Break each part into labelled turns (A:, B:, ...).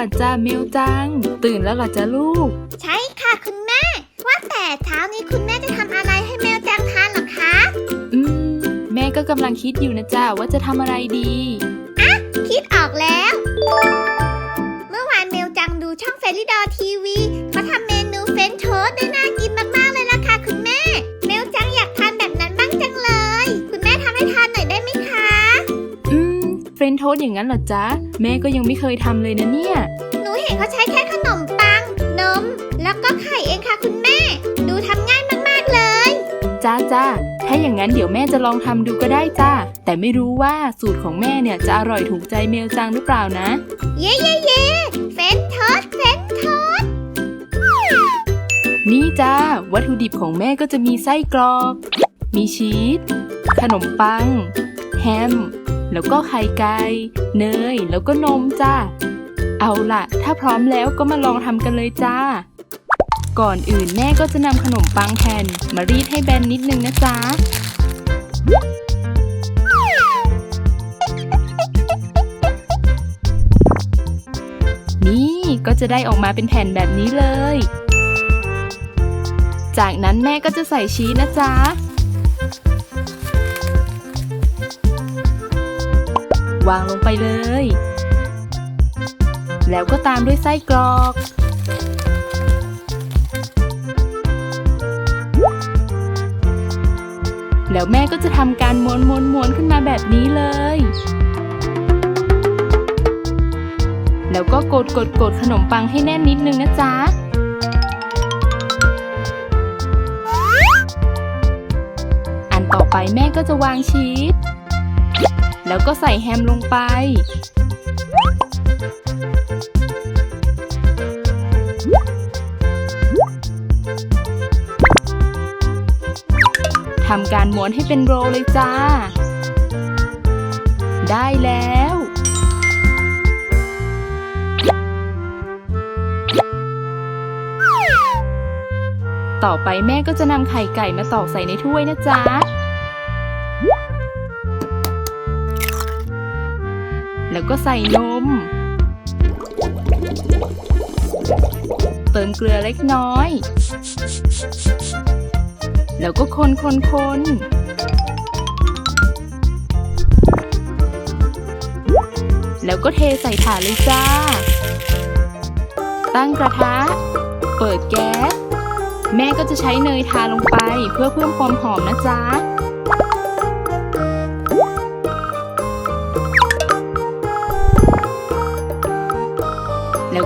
A: วัสดีจ้ามิวจัง ตื่นแล้วหรอจ้าลูก
B: ใช่ค่ะคุณแม่ ว่าแต่เช้านี้คุณแม่จะทำอะไรให้แมวจังทานหรอคะ
A: อืม แม่ก็กำลังคิดอยู่นะจ้าว่าจะทำอะไรดี
B: โทสต์อย่างนั้น
A: เหรอจ๊ะ แม่ก็ยังไม่เคยทำเลยนะเนี่ย
B: หนูเห็นเขาใช้แค่ขนมปัง นม แล้วก็ไข่เองค่ะคุณแม่ ดูทำง่ายมากๆเลย
A: จ้าจ้าถ้าอย่างนั้นเดี๋ยวแม่จะลองทำดูก็ได้จ้า แต่ไม่รู้ว่าสูตรของแม่เนี่ยจะอร่อยถูกใจเมลจังหรือเปล่านะ
B: เย่เย่เย่เฟรนช์โทสต์เฟรนช์โทสต์
A: นี่จ้า วัตถุดิบของแม่ก็จะมีไส้กรอก มีชีส ขนมปัง แฮม แล้วก็ไข่ไก่เนย แล้วก็นมจ้าเอาล่ะ ถ้าพร้อมแล้วก็มาลองทำกันเลยจ้า ก่อนอื่นแม่ก็จะนำขนมปังแผ่น มารีดให้แบนนิดนึงนะจ๊ะนี่ก็จะได้ออกมาเป็นแผ่นแบบนี้เลย จากนั้นแม่ก็จะใส่ชีสนะจ๊ะ วางลงไปเลย แล้วก็ตามด้วยไส้กรอก แล้วแม่ก็จะทำการม้วนม้วนม้วนขึ้นมาแบบนี้เลย แล้วก็กดกดกดขนมปังให้แน่นนิดนึงนะจ๊ะอันต่อไปแม่ก็จะวางชีส แล้วก็ใส่แฮมลงไป ทำการม้วนให้เป็นโรเลยจ้า ได้แล้วต่อไปแม่ก็จะนำไข่ไก่มาตอกใส่ในถ้วยนะจ๊ะ แล้วก็ใส่นม เติมเกลือเล็กน้อย แล้วก็คนคนคนแล้วก็เทใส่ถาดเลยจ้า ตั้งกระทะ เปิดแก๊ส แม่ก็จะใช้เนยทาลงไปเพื่อเพิ่มความหอมนะจ๊ะ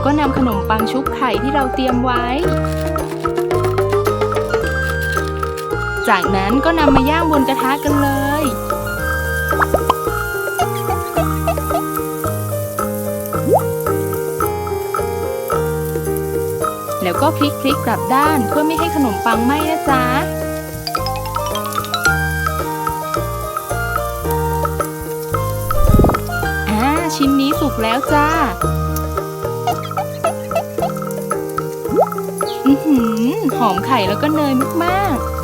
A: ก็นำขนมปังชุบไข่ที่เราเตรียมไว้ จากนั้นก็นำมาย่างบนกระทะกันเลย แล้วก็พลิกพลิกกลับด้านเพื่อไม่ให้ขนมปังไหม้นะจ๊ะอ่าชิ้นนี้สุกแล้วจ้า อือหือหอมไข่แล้วก็เนยมากๆ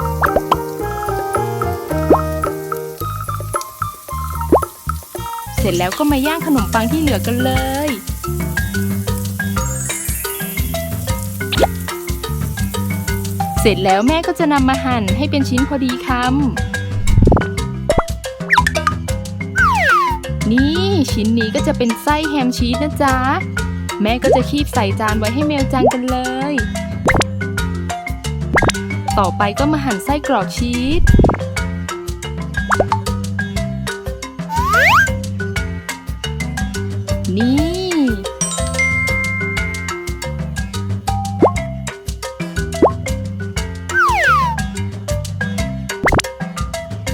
A: เสร็จแล้วก็มาย่างขนมปังที่เหลือกันเลย เสร็จแล้วแม่ก็จะนำมาหั่นให้เป็นชิ้นพอดีคำ นี่ชิ้นนี้ก็จะเป็นไส้แฮมชีสนะจ๊ะ แม่ก็จะคีบใส่จานไว้ให้เมลจังกันเลย ต่อไปก็มาหั่นไส้กรอกชีส นี่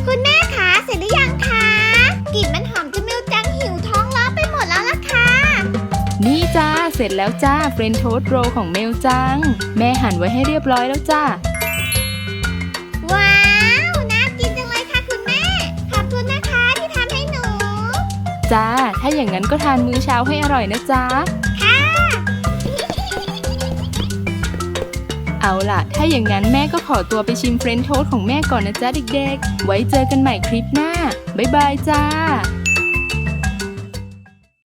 B: คุณแม่คะเสร็จหรือยังคะกลิ่นมันหอมจนเมลจังหิวท้องร้องไปหมดแล้วล่ะค่ะ
A: นี่จ้า เสร็จแล้วจ้าเฟรนช์โทสต์โรลของเมลจัง แม่หั่นไว้ให้เรียบร้อยแล้วจ้า จ้า ถ้าอย่างนั้นก็ทานมื้อเช้าให้อร่อยนะจ๊ะ
B: ค่ะ
A: เอาล่ะ ถ้าอย่างนั้นแม่ก็ขอตัวไปชิมเฟรนช์โทสต์ของแม่ก่อนนะจ๊ะเด็กๆ ไว้เจอกันใหม่คลิปหน้า บ๊ายบายจ้า